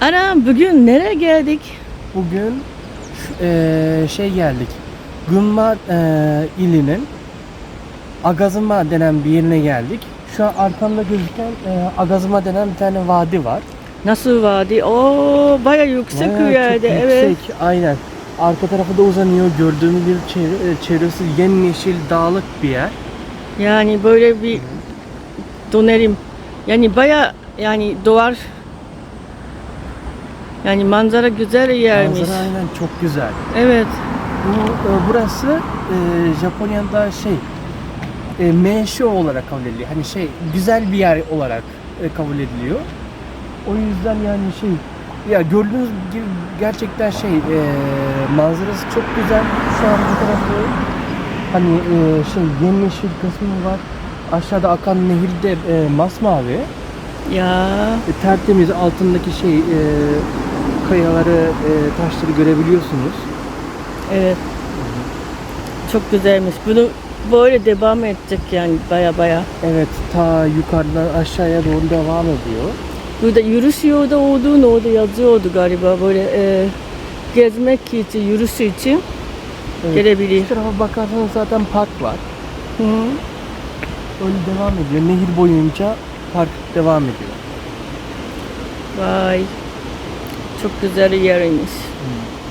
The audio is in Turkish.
Ana bugün nereye geldik? Bugün eee, şey geldik. Gümma eee, ilinin Agazıma denen bir yerine geldik. Şu an arkamda gözüken eee, Agazıma denen bir tane vadi var. Nasıl vadi? Oo baya yüksek bir yerde. Evet. yüksek, aynen. Arka tarafı da uzanıyor. Gördüğümüz bir çevre, e, çevresi yemyeşil, dağlık bir yer. Yani böyle bir dönerim. Yani baya yani doğar yani manzara güzel yermiş. Manzara aynen çok güzel. Evet. Bu e, burası e, Japonya'da şey e, meşe olarak kabul ediliyor. Hani şey güzel bir yer olarak e, kabul ediliyor. O yüzden yani şey ya gördüğünüz gibi gerçekten şey e, manzarası çok güzel. Şu an bu tarafı hani e, şey yemyeşil kısmı var. Aşağıda akan nehirde e, masmavi. Ya E, tertemiz altındaki şey e, kayaları, e, taşları görebiliyorsunuz. evet. Çok güzelmiş. Bunu böyle devam edecek yani baya baya. Evet, ta yukarıdan aşağıya doğru devam ediyor. Burada yürüyüş yolda olduğunu orada yazıyordu galiba böyle e, gezmek için, yürüyüş için Evet. gelebilir. Bir tarafa bakarsanız zaten park var. Hı -hı. Öyle devam ediyor. Nehir boyunca park devam ediyor. Vay çok güzel yerimiz. Hmm.